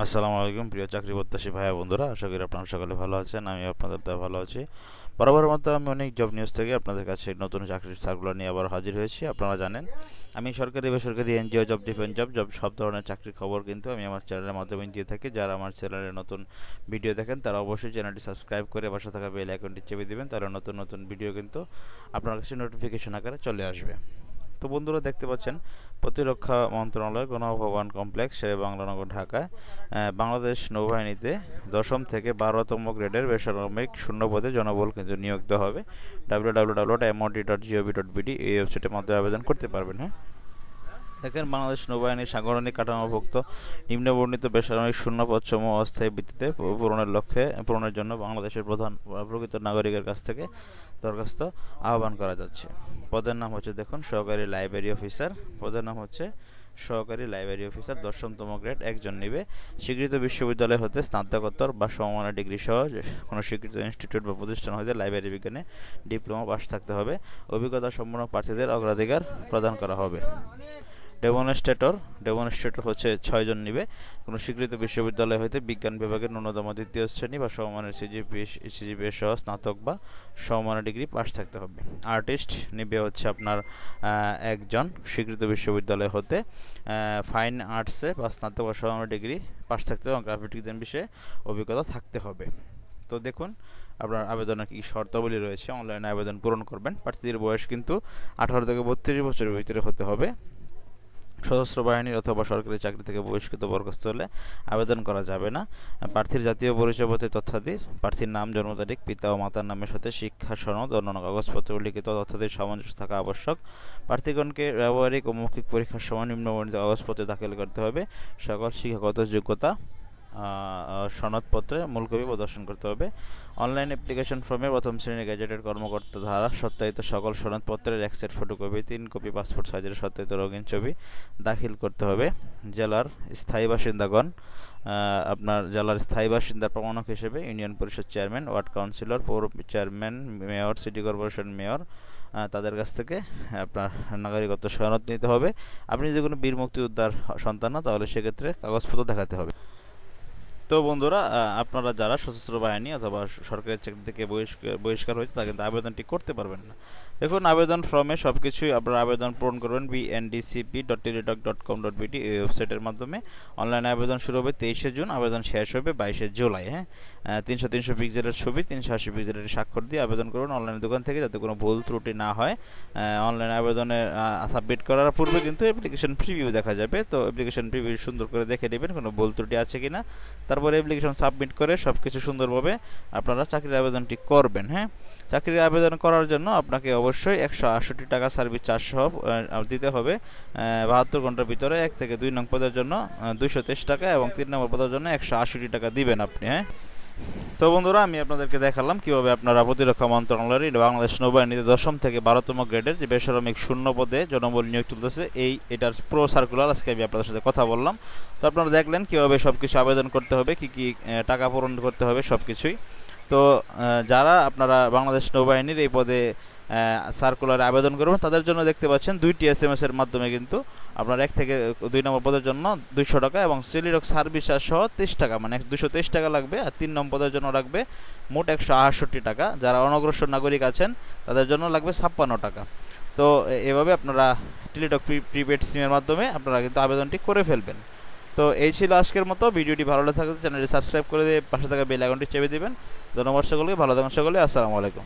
আসসালামু আলাইকুম, প্রিয় চাকরি প্রত্যাশী ভাইয়া বন্ধুরা। আশা করি আপনারা সকলে ভালো আছেন আমি আপনাদের দ্বারা ভালো আছি। বরাবর মতো আমি অনেক জব নিউজ থেকে আপনাদের কাছে নতুন চাকরির সার্কুলার নিয়ে আবার হাজির হয়েছি, আপনারা জানেন। আমি সরকারি, বেসরকারি NGO job defence job job সব ধরনের চাকরির খবর কিন্তু আমি আমার চ্যানেলের মাধ্যমে দিয়ে থাকি। যারা আমার চ্যানেলে নতুন ভিডিও দেখেন, তারা অবশ্যই চ্যানেলটি সাবস্ক্রাইব করে পাশে থাকা বেল আইকনটি চেপে দিবেন, তাহলে নতুন নতুন ভিডিও কিন্তু আপনার কাছে নোটিফিকেশন আকারে চলে আসবে। তো বন্ধুরা দেখতে পাচ্ছেন, প্রতিরক্ষা মন্ত্রণালয় গণভবন কমপ্লেক্স, শেরে বাংলানগর ঢাকায় বাংলাদেশ নৌবাহিনীতে দশম থেকে বারোতম গ্রেডের বেসামরিক শূন্যপদে জনবল কিন্তু নিয়োগ হবে। W W W dot MOD dot gov dot BD এই ওয়েবসাইটের মাধ্যমে আবেদন করতে পারবেন হ্যাঁ দেখেন বাংলাদেশ নৌবাহিনীর সাংগঠনিক কাঠামোভুক্ত নিম্নবর্ণিত বেসামরিক শূন্যপদসমূহ অস্থায়ী ভিত্তিতে পূরণের লক্ষ্যে, পূরণের জন্য বাংলাদেশের প্রধান প্রকৃত নাগরিকের কাছ থেকে দরখাস্ত আহ্বান করা যাচ্ছে। পদের নাম হচ্ছে, দেখুন, সহকারী লাইব্রেরি অফিসার। পদের নাম হচ্ছে, সহকারী লাইব্রেরি অফিসার, দশমতম গ্রেড, একজন নিবে। স্বীকৃত বিশ্ববিদ্যালয় হতে স্নাতকোত্তর বা সমমানের ডিগ্রি সহ কোনো স্বীকৃত ইনস্টিটিউট বা প্রতিষ্ঠান হতে লাইব্রেরি বিজ্ঞানে ডিপ্লোমা পাস থাকতে হবে। অভিজ্ঞতা সম্পন্ন প্রার্থীদের অগ্রাধিকার প্রদান করা হবে। ডেমনস্ট্রেটর ডেমনস্ট্রেটর হচ্ছে ছয়জন নিবে। কোনো স্বীকৃত বিশ্ববিদ্যালয় হইতে বিজ্ঞান বিভাগের ন্যূনতম দ্বিতীয় শ্রেণি বা সমমানের সিজিপি সিজিপি সহ স্নাতক বা সমমানের ডিগ্রি পাস থাকতে হবে। আর্টিস্ট নিবে হচ্ছে আপনার একজন স্বীকৃত বিশ্ববিদ্যালয় হতে। ফাইন আর্টসে বা স্নাতক বা সমমানের ডিগ্রি পাস থাকতে হবে গ্রাফিক ডিজাইন বিষয়ে অভিজ্ঞতা থাকতে হবে। তো দেখুন, আপনার আবেদনের কী শর্তাবলী রয়েছে, অনলাইনে আবেদন পূরণ করবেন। প্রার্থীদের বয়স কিন্তু আঠারো থেকে বত্রিশ বছরের ভিতরে হতে হবে। সশস্ত্র বাহিনীর অথবা সরকারি চাকরি থেকে বহিষ্কৃত বরখাস্ত হলে আবেদন করা যাবে না। প্রার্থীর জাতীয় পরিচয়পত্রে তথ্যাদি, প্রার্থীর নাম, জন্ম তারিখ, পিতা ও মাতার নামের সাথে শিক্ষা, সনদ, অন্যান্য কাগজপত্র উল্লিখিত তথ্যাদির সামঞ্জস্য থাকা আবশ্যক। প্রার্থীগণকে ব্যবহারিক ও মৌখিক পরীক্ষার সময় নিম্নবর্ণিত কাগজপত্রে দাখিল করতে হবে। সকল শিক্ষাগত যোগ্যতা সনদপত্রে মূল কপি প্রদর্শন করতে হবে। অনলাইন অ্যাপ্লিকেশন ফর্মে প্রথম শ্রেণির গ্যাজেটেড কর্মকর্তা দ্বারা সত্যায়িত সকল সনদপত্রের এক সেট ফটোকপি তিন কপি পাসপোর্ট সাইজের সত্যায়িত রঙিন ছবি দাখিল করতে হবে। জেলার স্থায়ী বাসিন্দাগণ আপনার জেলার স্থায়ী বাসিন্দার প্রমাণক হিসেবে union Parishad chairman, ward councillor, পৌর chairman, mayor, city corporation mayor তাদের কাছ থেকে আপনার নাগরিকত্ব সনদ নিতে হবে। আপনি যদি কোনো বীর মুক্তিযোদ্ধার সন্তান না, তাহলে সেক্ষেত্রে কাগজপত্র দেখাতে হবে। তো বন্ধুরা আপনারা যারা সশস্ত্র বাহিনী অথবা সরকারি চাকরি থেকে বহিষ্কার হয়েছে তা কিন্তু আবেদনটি করতে পারবেন না। দেখুন, আবেদন ফর্মে সব কিছুই আপনারা আবেদন পূরণ করবেন BNDCP dot Teletalk dot com dot BT এই ওয়েবসাইটের মাধ্যমে। অনলাইনে আবেদন শুরু হবে তেইশে জুন, আবেদন শেষ হবে বাইশে জুলাই হ্যাঁ? তিনশো তিনশো পিক্সেলের ছবি, তিনশো আশি পিক্সেলের স্বাক্ষর দিয়ে আবেদন করুন অনলাইন দোকান থেকে, যাতে কোনো ভুল ত্রুটি না হয়। অনলাইন আবেদনে সাবমিট করার পূর্বে কিন্তু অ্যাপ্লিকেশন প্রিভিউ দেখা যাবে। তো অ্যাপ্লিকেশন প্রিভিউ সুন্দর করে দেখে নেবেন কোনো ভুল ত্রুটি আছে কি না তারপরে অ্যাপ্লিকেশন সাবমিট করে সব কিছু সুন্দরভাবে আপনারা চাকরির আবেদনটি করবেন হ্যাঁ? চাকরির আবেদন করার জন্য আপনাকে অবশ্যই একশো আটষট্টি টাকা সার্ভিস চার্জ সহ দিতে হবে বাহাত্তর ঘণ্টার ভিতরে এক থেকে দুই নম্বর পদের জন্য দুইশো তেইশ টাকা এবং তিন নম্বর পদের জন্য একশো আটষট্টি টাকা দিবেন আপনি হ্যাঁ? তো বন্ধুরা, আমি আপনাদেরকে দেখালাম কীভাবে আপনারা প্রতিরক্ষা মন্ত্রণালয়ের বাংলাদেশ নৌবাহিনীতে দশম থেকে বারোতম গ্রেডের যে বেসামরিক শূন্য পদে জনবল নিয়োগ চলতেছে এই এটার প্রো সার্কুলার আজকে আমি আপনাদের সাথে কথা বললাম। তো আপনারা দেখলেন কীভাবে সব কিছু আবেদন করতে হবে, কি কি টাকা পূরণ করতে হবে সব কিছুই তো যারা আপনারা বাংলাদেশ নৌবাহিনীর এই পদে সার্কুলারে আবেদন করবেন তাদের জন্য দেখতে পাচ্ছেন দুইটি এস এম এর মাধ্যমে কিন্তু আপনার এক থেকে দুই নম্বর পদের জন্য দুইশো টাকা এবং সিলিরক সার্ভিস সহ তেইশ টাকা মানে দুশো তেইশ টাকা লাগবে আর তিন নম্বর পদের জন্য লাগবে মোট একশো আটষট্টি টাকা। যারা অনগ্রসর নাগরিক আছেন, তাদের জন্য লাগবে ছাপ্পান্ন টাকা। তো এভাবে আপনারা টেলিটক প্রিপেড সিমের মাধ্যমে আপনারা কিন্তু আবেদনটি করে ফেলবেন। তো এই ছিল আজকের মতো। ভিডিওটি ভালো লাগলে থাকলে চ্যানেলটি সাবস্ক্রাইব করে দিয়ে পাশে থাকা বেল আইকনটি চেপে দেবেন। ধন্যবাদ সকলকে, ভালো থাকুন সকলে, আসসালামু আলাইকুম।